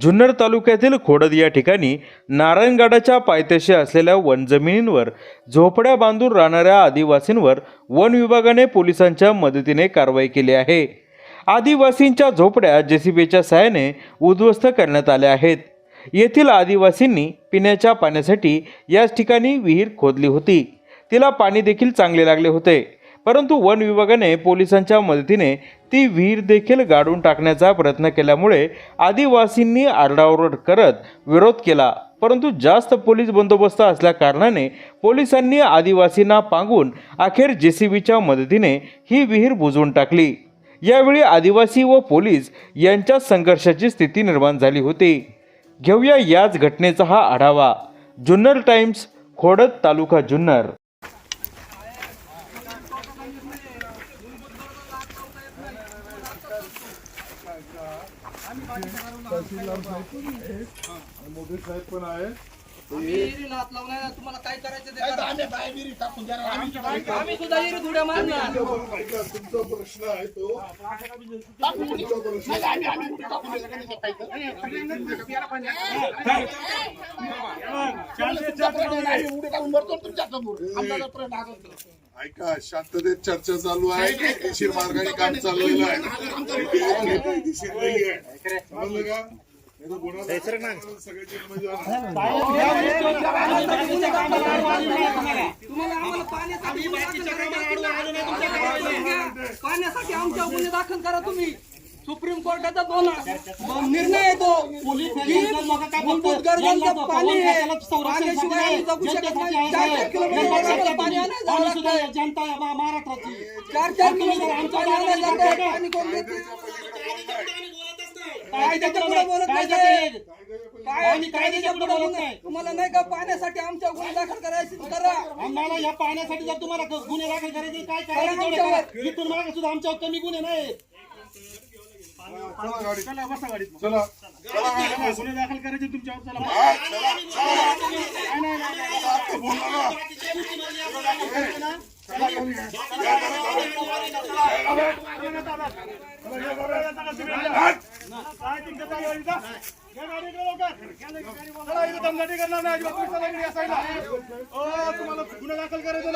जुन्नर तालुक्यातील खोडद या ठिकाणी नारायणगडाच्या पायथ्याशी असलेल्या वनजमिनींवर झोपड्या बांधून राहणाऱ्या आदिवासींवर वन विभागाने पोलिसांच्या मदतीने कारवाई केली आहे. आदिवासींच्या झोपड्या जेसीबीच्या सहाय्याने उद्ध्वस्त करण्यात आल्या आहेत. येथील आदिवासींनी पिण्याच्या पाण्यासाठी याच ठिकाणी विहीर खोदली होती. तिला पाणी देखील चांगले लागले होते. परंतु वन विभागाने पोलिसांच्या मदतीने ती विहीर देखील गाडून टाकण्याचा प्रयत्न केल्यामुळे आदिवासींनी आरडाओरड करत विरोध केला. परंतु जास्त पोलीस बंदोबस्त असल्या कारणाने पोलिसांनी आदिवासींना पांगून अखेर जे सी बीच्या मदतीने ही विहीर बुजवून टाकली. यावेळी आदिवासी व पोलीस यांच्यात संघर्षाची स्थिती निर्माण झाली होती. घेऊया याच घटनेचा हा आढावा. जुन्नर टाइम्स खोडद तालुका जुन्नर. मोदी साहेब पण आहे हात तुम्हाला काय करायचं ते करा. आम्ही सुद्धा विहिरीत उड्या मारणार ऐका, तुमचा प्रश्न आहे तो तुमचा प्रश्न ऐका शांततेत चर्चा चालू आहे कायदेशीर मार्गाने काम चाललेलं आहे हे कायदेशीर नाही आहे समजलं का पाण्यासाठी आमच्या गुन्हे दाखल करा तुम्ही सुप्रीम कोर्टाचा दोन निर्णय येतो मूलभूत गरजांचं पाणी पाण्याशिवाय जगू शकत नाही चार चार किलोमीटर पाणी जनता महाराष्ट्राची चार चार किलोमीटर पाणी कोण कायद्याच्या पुढे बोलत नाही. काय आम्ही कायद्याच्या पुढे बोलत नाही. तुम्हाला नाही का पाण्यासाठी आमच्या गुन्हे दाखल करायचे करा. आम्हाला या पाण्यासाठी जर तुम्हाला गुन्हे दाखल करायचे काय करा करायचं. इथून मागे सुद्धा आमच्यावर कमी गुन्हे नाही. चला गाडी. चला बसा गाडीत. चला. चला गाडीत गुन्हे दाखल करायचे तुमच्यावर. चला हा, चला चला, आता बोला ना. गुन्हे दाखल करायचं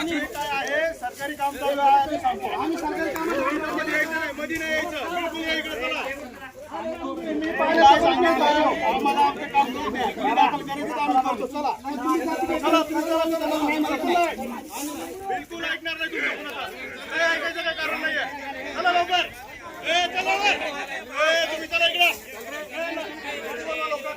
सरकारी काम चालू आहे आम्ही सरकारी काममध्ये नाही यायचं बिलकुल या इकडे चला आम्हाला आमचं काम करू द्या. करायचं आम्ही करतो. चला. चला, तुम्ही चला, चला, चला. नाही, बिलकुल नाही. बिलकुल ऐकणार नाही तुमचं कुणाचं. काही ऐकायचं काही कारण नाहीये. चला लवकर. ए, चला लवकर. ए, तुम्ही चला इकडे. ए, नाही. चला लवकर.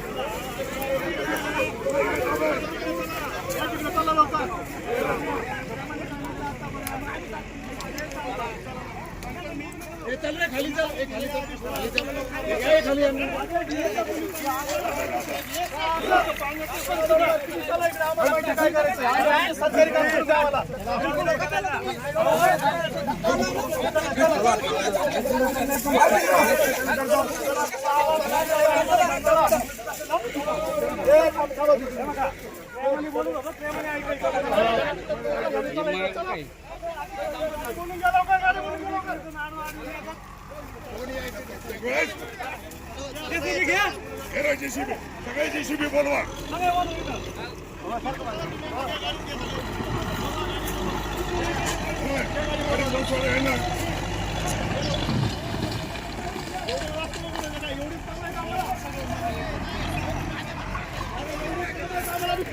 प्रेमाने बोलू नका, प्रेमाने ऐकायचं. बोलून घ्या लवकर, गाडी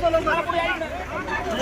बोलून घ्या लवकर.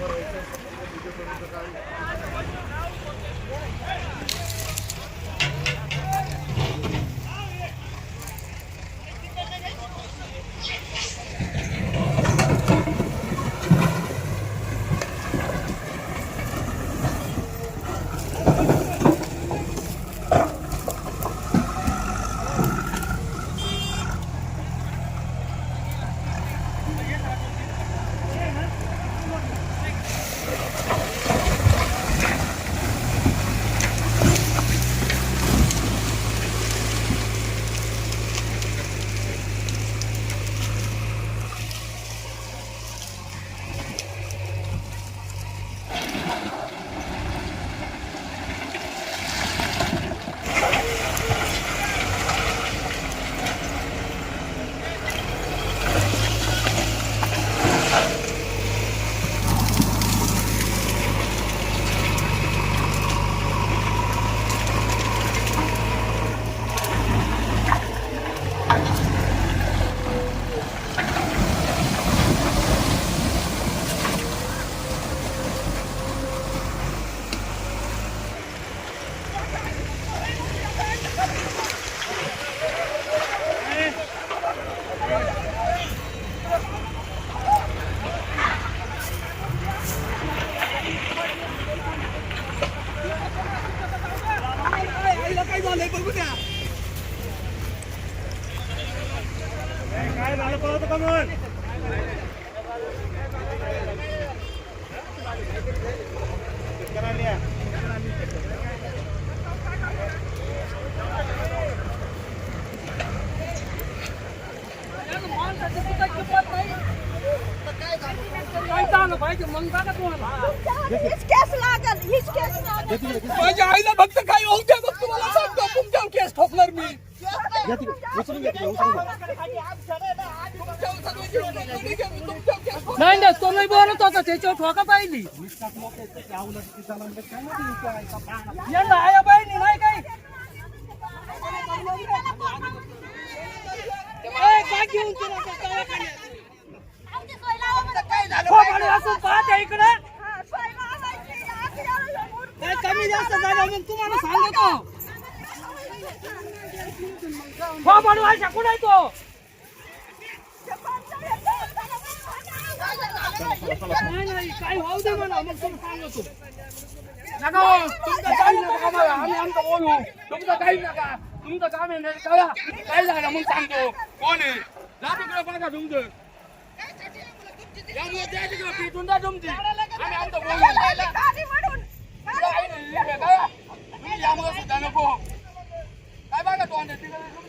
हे जेसीबी नाही नाही तो नाही बोलत होता त्याच्यावर ठोका पाहिली यांना आया पाहिली नाही काय ए, काय घेऊन तुला त्या दवाखान्यात? आमची सोय लावा मला काय झालं हो, आणि असं पाहत्या इकडे हा, सोय लावायची. आखऱ्याला मूर्ती काय कमी जास्त झालं मग तुम्हाला सांगतो हो बनवायच्या कुठे तो नाही नाही काय होऊ दे म्हणा मग तुम्ही सांगतो नका हो, तुमचं काही नका आम्हाला आम्ही आमचं बोलू तुमचं काही नका तुमचं काम आहे नाही कळा काय झालं मग सांगतो कोण आहे जा तिकडे बघा तुमचं यामुळे त्या तिकडे पिटून जा तुमची आम्ही आमचं बोलू गाडी म्हणून. काय नाही, हे बघा. तुम्ही यामुळे सुद्धा नको काय बघा तो आणि तिकडे तुमचं काम काय?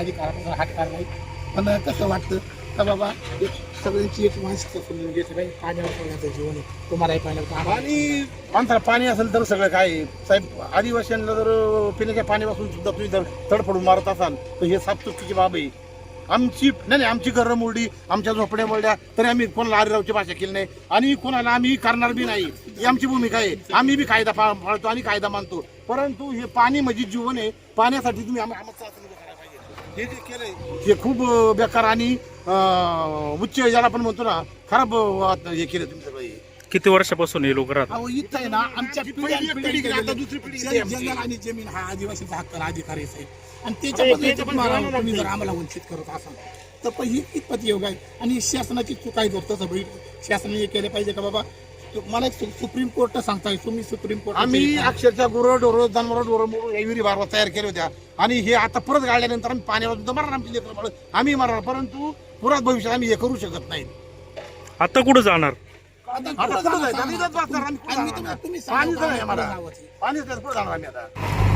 आमच्या हक्कापासून अधिकारापासून हटकार नाही. पण कसं वाटतं का बाबा एक सगळ्यांची एक मानसिकता समजून घेतली पाहिजे. पाण्यावर पाण्याचं जीवन आहे. तुम्हालाही पाण्यावर पाणी माणसाला पाणी असेल तर सगळं काय आहे. साहेब आदिवासींना जर पिण्याच्या पाण्यापासून सुद्धा तुम्ही जर तडफडून मारत असाल तर हे साफ चुकीची बाब आहे. आमची नाही नाही आमची घरं मोडली आमच्या झोपड्या मोडल्या तरी आम्ही कोणाला आरेरावची भाषा केली नाही. आणि कोणाला आम्ही करणार बी नाही. ही आमची भूमिका आहे. आम्ही बी कायदा पा- पाळतो आणि कायदा मानतो. परंतु हे पाणी म्हणजे जीवन आहे. पाण्यासाठी तुम्ही आम- आम्हाला हे जे केलंय. हे खूप अं, बेकार आणि अं, उच्च ज्याला आपण म्हणतो ना खराब अं, हे केलं तुम्ही सगळं हे. किती वर्षापासून हे लोक राहतात? अहो इथं आहे ना आमच्या पिढ्या पिढी गेली, आता गेलेली. दुसरी पिढी जंग- येते आमची. जंगल आणि जमीन हा आदिवासीचा हक्क अधिकारी आहे आणि तुम्ही जर आम्हाला वंचित करत असाल तर पण ही कितपत योग आहे? आणि ही शासनाची चूक आहे जर तसं बैठ शासनाने हे केलं पाहिजे का बाबा? तो- मला एक सु- सुप्रीम कोर्ट सांगताय तुम्ही सुप्रीम कोर्ट आम्ही अक्षरशः गुरं डोरं जनावर डोरं मोडून विहिरी बारवा तयार केल्या होत्या. आणि हे आता परत गाळल्यानंतर आम्ही पाण्यावर मरणार आमची लेकरं बाळं. आम्ही मरणार परंतु पुरात भविष्यात आम्ही हे करू शकत नाही आता कुठं जाणार आता कुठं जायचं? आम्ही कुठं जाणार? तुम्हाला- तुम्ही पाणीच सांगा नाही आम्हाला नावाची. पाणीच नाही, कुठं जाणार आम्ही आता